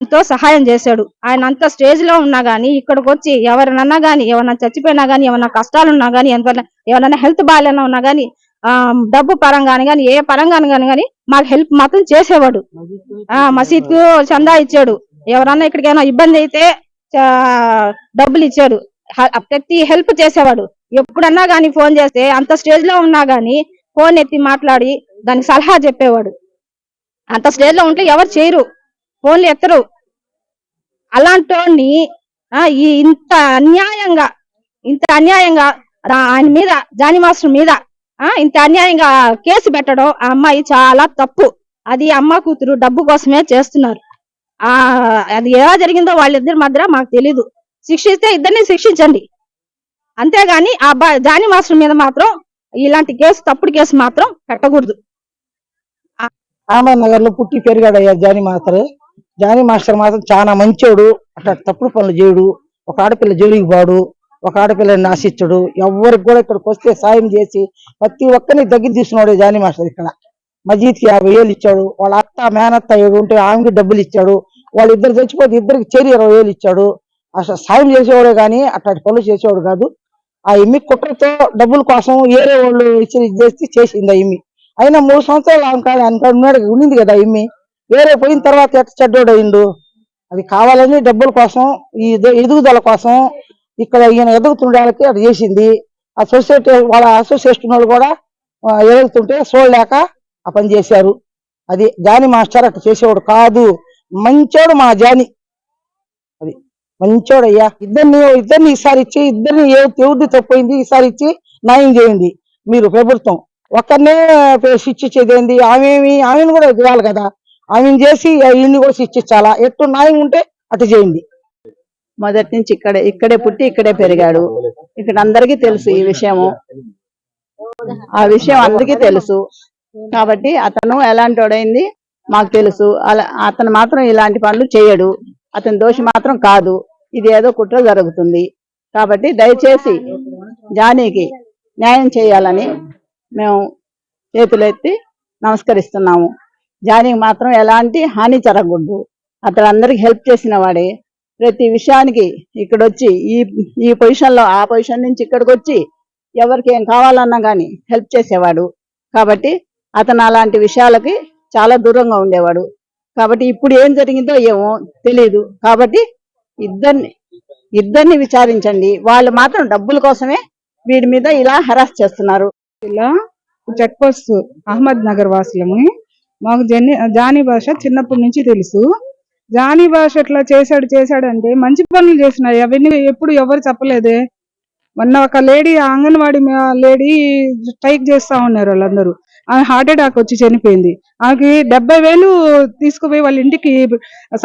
ఎంతో సహాయం చేశాడు. ఆయన అంత స్టేజ్లో ఉన్నా గానీ ఇక్కడికి వచ్చి ఎవరినన్నా గానీ ఎవరన్నా చచ్చిపోయినా గానీ ఏమన్నా కష్టాలు ఉన్నా గానీ ఎవరైనా ఎవరైనా హెల్త్ బాగాలేనా ఉన్నా గానీ ఆ డబ్బు పరంగాని గానీ ఏ పరంగాని గాని గానీ మాకు హెల్ప్ మాత్రం చేసేవాడు. ఆ మసీద్కు చందా ఇచ్చాడు. ఎవరన్నా ఇక్కడికైనా ఇబ్బంది అయితే డబ్బులు ఇచ్చాడు. ప్రతి హెల్ప్ చేసేవాడు. ఎప్పుడన్నా గానీ ఫోన్ చేస్తే అంత స్టేజ్లో ఉన్నా గానీ ఫోన్ ఎత్తి మాట్లాడి దానికి సలహా చెప్పేవాడు. అంత స్టేజ్లో ఉంటే ఎవరు చేయరు. ఫోన్లు ఎత్తరు. అలాంటి ఈ ఇంత అన్యాయంగా ఇంత అన్యాయంగా రా- ఆయన మీద జానీ మాస్టర్ మీద ఆ ఇంత అన్యాయంగా కేసు పెట్టడం ఆ అమ్మాయి చాలా తప్పు. అది అమ్మ కూతురు డబ్బు కోసమే చేస్తున్నారు. ఆ అది ఎలా జరిగిందో వాళ్ళిద్దరి మధ్య మాకు తెలీదు. శిక్షిస్తే ఇద్దరిని శిక్షించండి. అంతేగాని ఆ అబ్బాయి జానీ మాస్టర్ మీద మాత్రం ఇలాంటి కేసు తప్పుడు కేసు మాత్రం పెట్టకూడదు. ఆమె నగర్లో పుట్టి పెరిగాడయ్యా జానీ మాస్టర్. జానీ మాస్టర్ మాత్రం చాలా మంచోడు. అట్లా తప్పుడు పనులు చేయడు. ఒక ఆడపిల్ల జోలికి పోడు. ఒక ఆడపిల్లని నాశించడు. ఎవరికి కూడా ఇక్కడికి వస్తే సాయం చేసి ప్రతి ఒక్కరిని దగ్గర తీసుకున్నాడు జానీ మాస్టర్ ఇక్కడ. మజీద్కి యాభై వేలు ఇచ్చాడు. వాళ్ళ అత్త మేనత్త ఏడు ఉంటే ఆమెకి డబ్బులు ఇచ్చాడు. వాళ్ళిద్దరు చచ్చిపోతే ఇద్దరికి చేరి ఇరవై వేలు ఇచ్చాడు. అసలు సాయం చేసేవాడే కానీ అట్లాంటి పనులు చేసేవాడు కాదు. ఆ ఇమ్మి కుట్రతో డబ్బుల కోసం ఏరే వాళ్ళు ఇచ్చి చేసి చేసింది ఆ ఇమ్మి. అయినా మూడు సంవత్సరాలు ఆమె కాదు ఆయన కాడ ఉన్నాడు ఉండింది కదా ఇమ్మి. వేరే పోయిన తర్వాత ఎట్ట చెడ్డోడు అయిండు? అది కావాలని డబ్బుల కోసం ఈ ఎదుగుదల కోసం ఇక్కడ ఈయన ఎదుగుతుండడానికి అది చేసింది. ఆ సొసైటీ వాళ్ళ అసోసియేషన్ వాళ్ళు కూడా ఎదుగుతుంటే చూడలేక ఆ పని చేశారు. అది జాని మాస్టర్ అట్లా చేసేవాడు కాదు. మంచోడు మా జాని. అది మంచోడు అయ్యా. ఇద్దరిని ఇద్దరిని ఈసారి ఇచ్చి ఇద్దరిని ఏ ఎవరిది తప్పైంది ఈసారి ఇచ్చి న్యాయం చేయండి. మీరు ప్రభుత్వం ఒకరినే శిక్షించేదేంది ఆమెమి ఆమెను కూడా ఇవ్వాలి కదా. ఆయన చేసి ఈయన్ని కూడా శిక్షించాలా? ఎట్టు న్యాయం ఉంటే అటు చేయండి. మొదటి నుంచి ఇక్కడే ఇక్కడే పుట్టి ఇక్కడే పెరిగాడు. ఇక్కడ అందరికీ తెలుసు ఈ విషయము. ఆ విషయం అందరికీ తెలుసు. కాబట్టి అతను ఎలాంటి వాడైంది మాకు తెలుసు. అలా అతను మాత్రం ఇలాంటి పనులు చేయడు. అతని దోషి మాత్రం కాదు. ఇది ఏదో కుట్ర జరుగుతుంది. కాబట్టి దయచేసి జానీకి న్యాయం చేయాలని మేము చేతులెత్తి నమస్కరిస్తున్నాము. జానికి మాత్రం ఎలాంటి హాని జరగకూడదు. అతడు అందరికి హెల్ప్ చేసిన వాడే. ప్రతి విషయానికి ఇక్కడ వచ్చి ఈ ఈ పొజిషన్లో ఆ పొజిషన్ నుంచి ఇక్కడికి వచ్చి ఎవరికి ఏం కావాలన్నా కానీ హెల్ప్ చేసేవాడు. కాబట్టి అతను అలాంటి విషయాలకి చాలా దూరంగా ఉండేవాడు. కాబట్టి ఇప్పుడు ఏం జరిగిందో ఏమో తెలియదు కాబట్టి ఇద్దరిని ఇద్దరిని విచారించండి. వాళ్ళు మాత్రం డబ్బుల కోసమే వీడి మీద ఇలా హెరాస్ చేస్తున్నారు. ఇలా చెక్ పోస్ట్ అహ్మద్ నగర్ వాసులము మాకు జని జానీ భాష చిన్నప్పటి నుంచి తెలుసు. జానీ భాష ఇట్లా చేశాడు చేశాడు అంటే మంచి పనులు చేసినాయి. అవన్నీ ఎప్పుడు ఎవరు చెప్పలేదే. మొన్న ఒక లేడీ అంగన్వాడీ లేడీ స్ట్రైక్ చేస్తా ఉన్నారు వాళ్ళందరూ. ఆమె హార్ట్ అటాక్ వచ్చి చనిపోయింది. ఆమెకి డెబ్బై వేలు తీసుకుపోయి వాళ్ళ ఇంటికి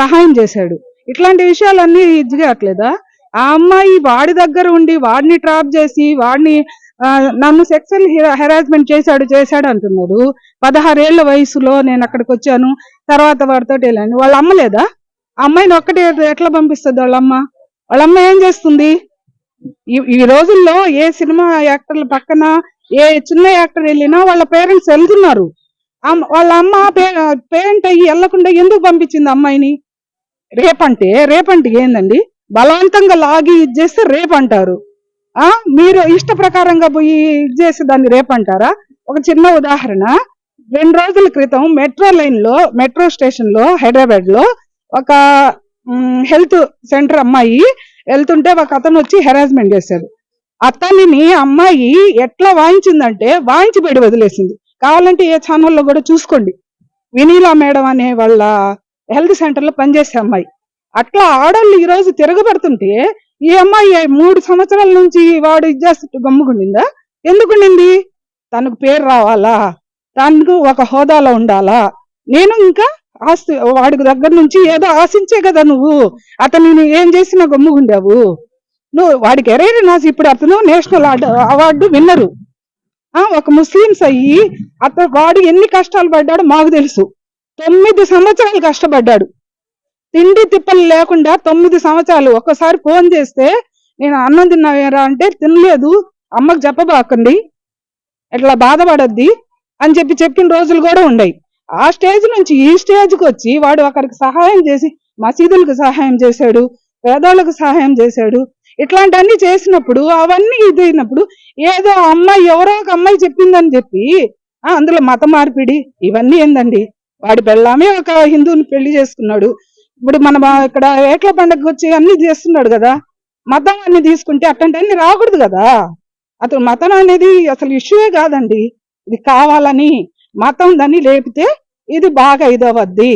సహాయం చేశాడు. ఇట్లాంటి విషయాలన్నీ ఇది కావట్లేదా? ఆ అమ్మాయి వాడి దగ్గర ఉండి వాడిని ట్రాప్ చేసి వాడిని నన్ను సెక్సువల్ హెరాస్మెంట్ చేశాడు చేశాడు అంటున్నాడు. పదహారేళ్ళ వయసులో నేను అక్కడికి వచ్చాను. తర్వాత వాడితో వెళ్ళాను. వాళ్ళ అమ్మ లేదా? ఆ అమ్మాయిని ఒక్కటే ఎట్లా పంపిస్తుంది వాళ్ళమ్మ వాళ్ళమ్మ వాళ్ళ అమ్మ ఏం చేస్తుంది? ఈ రోజుల్లో ఏ సినిమా యాక్టర్ల పక్కన ఏ చిన్న యాక్టర్ వెళ్ళినా వాళ్ళ పేరెంట్స్ వెళ్తున్నారు. వాళ్ళ అమ్మ పేరెంట్ అయ్యి వెళ్ళకుండా ఎందుకు పంపించింది అమ్మాయిని? రేపంటే రేపంటే ఏందండి? బలవంతంగా లాగి ఇది చేస్తే రేపు అంటారు మీరు ఇష్ట ప్రకారంగా పోయి ఇది చేసి దాన్ని రేపంటారా ఒక చిన్న ఉదాహరణ. రెండు రోజుల క్రితం మెట్రో లైన్లో మెట్రో స్టేషన్లో హైదరాబాద్లో ఒక హెల్త్ సెంటర్ అమ్మాయి వెళ్తుంటే ఒక అతను వచ్చి హెరాస్మెంట్ చేశాడు. అతనిని అమ్మాయి ఎట్లా వాయించిందంటే వాయించి పెడి వదిలేసింది. కావాలంటే ఏ ఛానల్లో కూడా చూసుకోండి. వినీలా మేడం అనే వాళ్ళ హెల్త్ సెంటర్లో పనిచేసే అమ్మాయి. అట్లా ఆడవాళ్ళు ఈరోజు తిరగబడుతుంటే ఈ అమ్మాయి మూడు సంవత్సరాల నుంచి వాడు ఇది చేస్తూ గమ్ముకుండిందా? ఎందుకుండింది? తనకు పేరు రావాలా? తనకు ఒక హోదాలో ఉండాలా? నేను ఇంకా ఆస్తి వాడికి దగ్గర నుంచి ఏదో ఆశించే కదా నువ్వు. అతను ఏం చేసినా గమ్ముగుండావు నువ్వు వాడికి ఎరైన నాసి ఇప్పుడు అతను నేషనల్ అవార్డు విన్నరు. ఒక ముస్లిమ్స్ అయ్యి అతను వాడు ఎన్ని కష్టాలు పడ్డాడో మాకు తెలుసు. తొమ్మిది సంవత్సరాలు కష్టపడ్డాడు. తిండి తిప్పలు లేకుండా తొమ్మిది సంవత్సరాలు ఒక్కసారి ఫోన్ చేస్తే నేను అన్నం తిన్నావేరా అంటే తినలేదు. అమ్మకు చెప్పబాకండి. ఇట్లా బాధపడద్ది అని చెప్పి చెప్పిన రోజులు కూడా ఉన్నాయి ఆ స్టేజ్ నుంచి ఈ స్టేజ్కి వచ్చి వాడు ఒకరికి సహాయం చేసి మసీదులకు సహాయం చేశాడు పేదోళ్ళకు సహాయం చేశాడు. ఇట్లాంటివన్నీ చేసినప్పుడు అవన్నీ ఇదైనప్పుడు ఏదో అమ్మాయి ఎవరో ఒక అమ్మాయి చెప్పిందని చెప్పి ఆ, అందులో మత మార్పిడి ఇవన్నీ ఏందండి? వాడి పెళ్ళామే ఒక హిందువుని పెళ్ళి చేసుకున్నాడు. ఇప్పుడు మన ఇక్కడ ఏట్ల పండగకి వచ్చి అన్ని చేస్తున్నాడు కదా. మతం అన్ని తీసుకుంటే అట్లాంటి అన్ని రాకూడదు కదా. అతను మతం అనేది అసలు ఇష్యూయే కాదండి. ఇది కావాలని మతం దాన్ని లేపితే ఇది బాగా ఇదవద్ది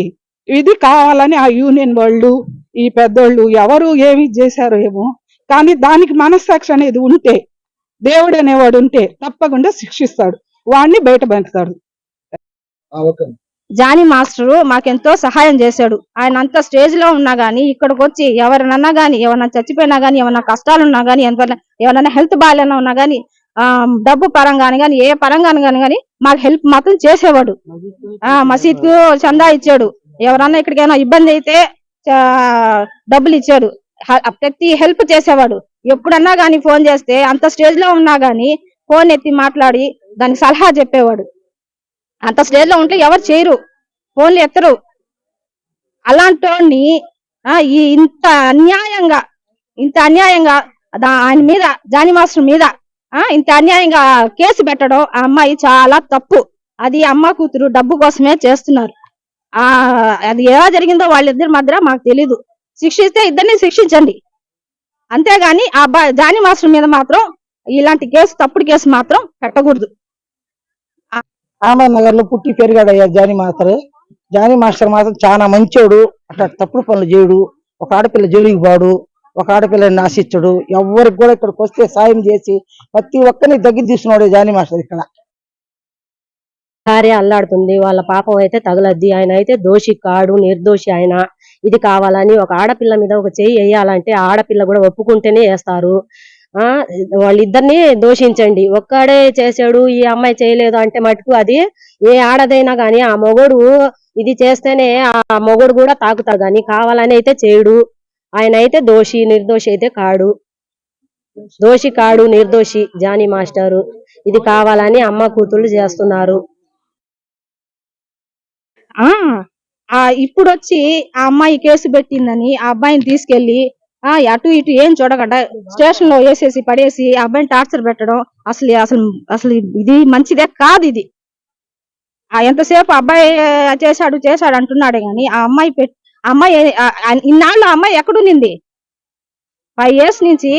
ఇది కావాలని ఆ యూనియన్ వాళ్ళు ఈ పెద్దోళ్ళు ఎవరు ఏమి చేశారో ఏమో. కానీ దానికి మనస్సాక్షి అనేది ఉంటే దేవుడు అనేవాడు ఉంటే తప్పకుండా శిక్షిస్తాడు. వాడిని బయట పెడతాడు జానీ మాస్టరు మాకెంతో సహాయం చేశాడు. ఆయన అంత స్టేజ్లో ఉన్నా గానీ ఇక్కడికి వచ్చి ఎవరినన్నా గానీ ఎవరన్నా చచ్చిపోయినా గానీ ఏమన్నా కష్టాలు ఉన్నా గానీ ఎవరైనా హెల్త్ బాగాలేనా ఉన్నా గానీ ఆ డబ్బు పరంగాని గానీ ఏ పరంగాని గానీ గాని మాకు హెల్ప్ మాత్రం చేసేవాడు. ఆ మసీద్కు చందా ఇచ్చాడు. ఎవరన్నా ఇక్కడికైనా ఇబ్బంది అయితే డబ్బులు ఇచ్చాడు. ప్రతి హెల్ప్ చేసేవాడు. ఎప్పుడన్నా కానీ ఫోన్ చేస్తే అంత స్టేజ్లో ఉన్నా గానీ ఫోన్ ఎత్తి మాట్లాడి దానికి సలహా చెప్పేవాడు. అంత స్టేజ్లో ఉంటే ఎవరు చేయరు. ఫోన్లు ఎత్తరు అలాంటోని ఈ ఇంత అన్యాయంగా ఇంత అన్యాయంగా దా- ఆయన మీద జానీ మాస్టర్ మీద ఆ ఇంత అన్యాయంగా కేసు పెట్టడం ఆ అమ్మాయి చాలా తప్పు. అది అమ్మ కూతురు డబ్బు కోసమే చేస్తున్నారు. ఆ అది ఎలా జరిగిందో వాళ్ళిద్దరి మధ్య మాకు తెలీదు. శిక్షిస్తే ఇద్దరిని శిక్షించండి. అంతేగాని ఆ జానీ మాస్టర్ మీద మాత్రం ఇలాంటి కేసు తప్పుడు కేసు మాత్రం పెట్టకూడదు. ఆనంద్ నగర్లో పుట్టి పెరిగాడు అయ్యా జానీ మాస్టర్. జానీ మాస్టర్ మాత్రం చాలా మంచోడు అట్లా తప్పుడు పనులు చేయడు ఒక ఆడపిల్ల జోలికి పోడు ఒక ఆడపిల్లని నాశించడు ఎవరికి కూడా ఇక్కడికి వస్తే సాయం చేసి ప్రతి ఒక్కరిని దగ్గర తీసుకున్నాడు జానీ మాస్టర్ ఇక్కడ. భార్య అల్లాడుతుంది వాళ్ళ పాపం అయితే తగలద్ది ఆయన అయితే దోషి కాడు నిర్దోషి ఆయన. ఇది కావాలని ఒక ఆడపిల్ల మీద ఒక చెయ్యి వేయాలంటే ఆడపిల్ల కూడా ఒప్పుకుంటేనే వేస్తారు. వాళ్ళిద్దరిని దోషించండి. ఒక్కడే చేశాడు ఈ అమ్మాయి చేయలేదు అంటే మటుకు అది ఏ ఆడదైనా కానీ ఆ మొగోడు ఇది చేస్తేనే ఆ మొగోడు కూడా తాకుతాడు. కానీ కావాలని అయితే చేయడు. ఆయన అయితే దోషి నిర్దోషి అయితే కాడు. దోషి కాడు నిర్దోషి జానీ మాస్టారు. ఇది కావాలని అమ్మ కూతుళ్ళు చేస్తున్నారు. ఆ ఆ ఇప్పుడు వచ్చి ఆ అమ్మాయి కేసు పెట్టిందని ఆ అబ్బాయిని తీసుకెళ్ళి ఆ అటు ఇటు ఏం చూడకుండా స్టేషన్లో వేసేసి పడేసి ఆ అబ్బాయిని టార్చర్ పెట్టడం అసలు అసలు అసలు ఇది మంచిదే కాదు ఇది. ఆ ఎంతసేపు అబ్బాయి చేశాడు చేశాడు అంటున్నాడు గాని ఆ అమ్మాయి పెట్ ఆ అమ్మాయి ఆ- ఇన్నాళ్ళు ఆ అమ్మాయి ఎక్కడుంది ఫైవ్ ఇయర్స్ నుంచి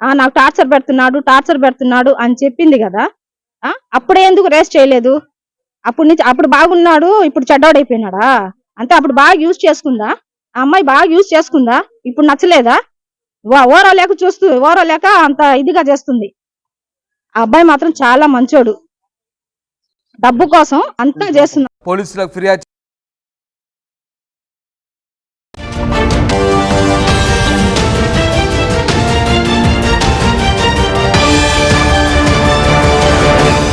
ఆ నాకు టార్చర్ పెడుతున్నాడు టార్చర్ పెడుతున్నాడు అని చెప్పింది కదా. ఆ అప్పుడే ఎందుకు రేస్ చేయలేదు? అప్పుడు నుంచి అప్పుడు బాగున్నాడు ఇప్పుడు చెడ్డోడైపోయినాడా? అంటే అప్పుడు బాగా యూజ్ చేసుకుందా? ఆ అమ్మాయి బాగా యూజ్ చేసుకుందా? ఇప్పుడు నచ్చలేదా? ఓరో లేక చూస్తూ ఓరో లేక అంత ఇదిగా చేస్తుంది. ఆ అబ్బాయి మాత్రం చాలా మంచోడు. డబ్బు కోసం అంతా చేస్తుంది పోలీసులకు ఫిర్యాదు